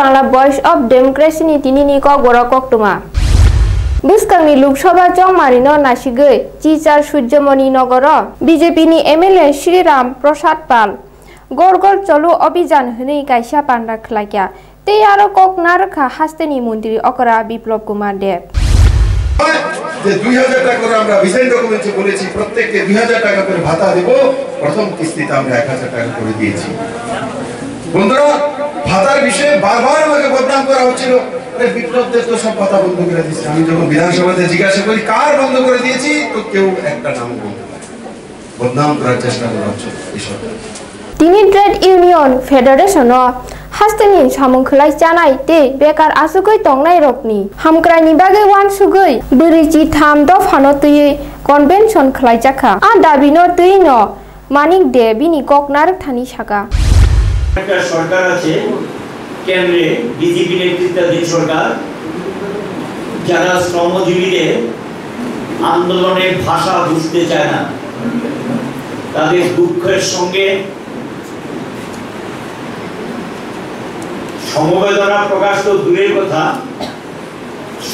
Bangla voice of ডেমোক্রেসিনি তিনিনি কক বড় কক্টুমা বুসকাংনি লোকসভা চংমারিনো নাসিগৈ চিচার সূর্যমণি নগর। বিজেপিনি এমএলএ শ্রীরাম প্রসাদ পাল। গড় গড় চলো অভিযান হनै কাইসা পান্ডা খ্লাইকা তে আরও কক না নারখা হাস্তেনি মন্ত্রী অকরা বিপ্লব কুমার দেব যে দুই হাজার টাকা করে আমরা ডকুমেন্টে বলেছি, প্রত্যেককে দুই হাজার টাকা করে ভাতা দেব। প্রথম কিস্তিতে আমরা এক হাজার টাকা করে দিয়েছি। বন্ধুরা ভাতার বিষয়ে বারবার আমাকে বদনাম করা হচ্ছিল। বিপ্লবদের তো সব ভাতা বন্ধ করে দিচ্ছে আমি যখন বিধানসভাতে জিজ্ঞাসা করি, কার বন্ধ করে দিয়েছি? তো কেউ একটা নাম পারে বদনাম করার চেষ্টা করা হচ্ছে এই সরকার। তিনি ট্রেড ইউনিয়ন ফেডারেশন হাস্তেনি সামুখলাই জানাই তে বেকার আসুগৈ তংনাই রকনি হামক্রানি বাগে ওয়ান সুগৈ বুরিজি থাম দ ফানো তুই কনভেনশন খলাই জাখা আ দাবিনো তুই ন, মানিক দে বিনি কক নারক থানি সাকা একটা সরকার আছে, কেন্দ্রে বিজেপি নেতৃত্বাধীন সরকার। যারা শ্রমজীবীদের আন্দোলনের ভাষা বুঝতে চায় না, তাদের দুঃখের সঙ্গে সমবেদনা প্রকাশ তো দূরের কথা,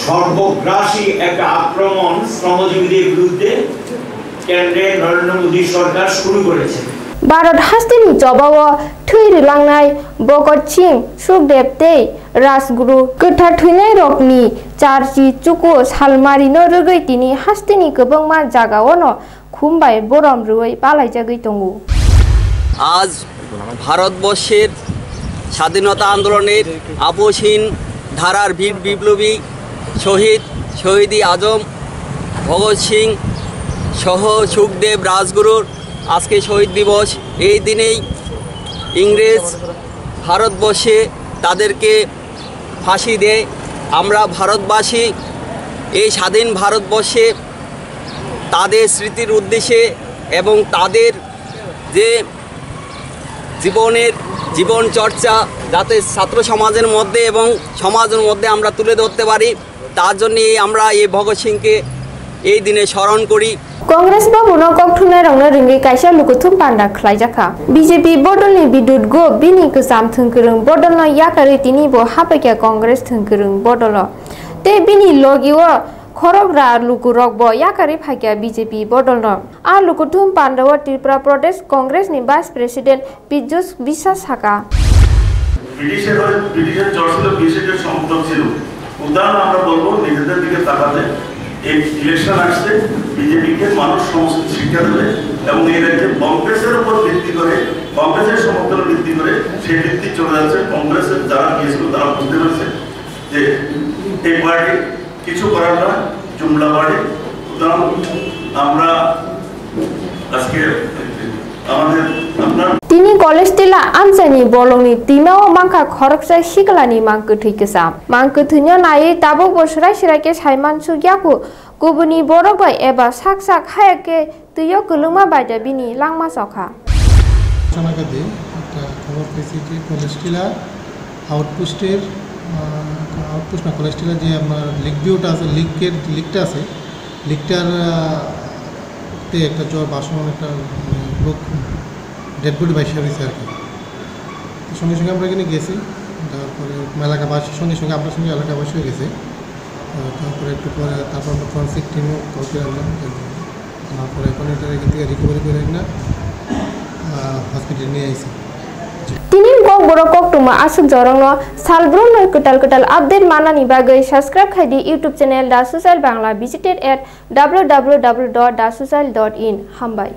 সর্বগ্রাসী একটা আক্রমণ শ্রমজীবীদের বিরুদ্ধে কেন্দ্রে নরেন্দ্র মোদী সরকার শুরু করেছে। भारत हास्टिनि जबाव थैर लांनाय भगत सिंह सुखदेव রাজগুরু राजगुरु गोथार थैनाय रकनि চুকু चुकु सालमारिनो रोगैतिनि हास्टिनि गोबां मा जागावनो খুম্বাই বরম রুই পালাই জাগৈ টঙ্গু আজ ভারতবর্ষের স্বাধীনতা আন্দোলনের আপোষহীন ধারার বীর বিপ্লবী শহীদ শহীদি আজম ভগৎ সিং সহ সুখদেব রাজগুরুর আজকে শহীদ দিবস। এই দিনেই ইংরেজ ভারতবর্ষে তাদেরকে ফাঁসি দেয়। আমরা ভারতবাসী, এই স্বাধীন ভারতবর্ষে তাদের স্মৃতির উদ্দেশ্যে এবং তাদের যে জীবনের জীবন চর্চা যাতে ছাত্র সমাজের মধ্যে এবং সমাজের মধ্যে আমরা তুলে ধরতে পারি, তার জন্যই আমরা এই ভগৎ সিংকে এই দিনে স্মরণ করি। কংগ্রেস বা বনো কংথুনাই রিঙ্গি কাইসা লুকুথুম পান্ডা খাই জাখা। বিজেপি বদলনি বিদ্যুৎ গো বিনি গজাম থুঙ্করং বদল ন ইয়াকারে তিনি বো হাপাকিয়া কংগ্রেস থুঙ্করং বদল। তে বিনি লগিও খরগ্রা লুকু রকব ইয়াকারে ফাইকা বিজেপি বদল। আর লুকুথুম পান্ডাও ত্রিপুরা প্রদেশ কংগ্রেস নি ভাইস প্রেসিডেন্ট বিজুস বিশ্বাস হাকা। ব্রিটিশের ব্রিটিশের জর্জ ছিল ব্রিটিশের সমর্থক ছিল। উদাহরণ আমরা বলব নিজেদের দিকে তাকাতে এই ইলেকশন আসছে বিজেপিকে মানুষ সমস্ত শিক্ষা দেবে এবং এই কংগ্রেসের উপর ভিত্তি করে, কংগ্রেসের সমর্থন ভিত্তি করে সেই ভিত্তি চলে যাচ্ছে। কংগ্রেসের যারা গিয়েছিল তারা বুঝতে পেরেছে যে এই পার্টি কিছু করার না, জুমলা পার্টি। সুতরাং আমরা আজকে Tini college tila anjani bolongni timao mangka khoroksa shiklani mangkuthi kesa mangkuthinyo nai tabo bosra shirake saimansu gyaku gubuni borokbai eba saksak hayake tuyo kuluma baida bini langma sokha জানাগাতে একটা খবর পেয়েছি যে কলেস্টিলা আউটপোস্টের আউটপোস্ট না কলেস্টিলা যে আপনার লিক ভিউটা আছে লিকের লিকটা আছে লিকটার তে একটা জ্বর বাসমান একটা লোক ডেড বডি বাইসে হয়েছে আর কি। সঙ্গে সঙ্গে আমরা এখানে গেছি, তারপরে এলাকাবাসীর সঙ্গে সঙ্গে আপনার সঙ্গে এলাকাবাসীও গেছে। তারপরে একটু পরে তারপর আমরা ফরেন্সিক টিমও কল করে আনলাম তারপরে এখন এটা এখান থেকে রিকভারি করে না হসপিটালে নিয়ে আইছি। তিনি কক বড় টুমা আসুক জরংনো সালব্রুন নয় কুটাল কুটাল আপডেট মানানি বাগৈ সাবস্ক্রাইব খাইদি ইউটিউব চ্যানেল দা বাংলা ভিজিটেড এট ইন হামবাই।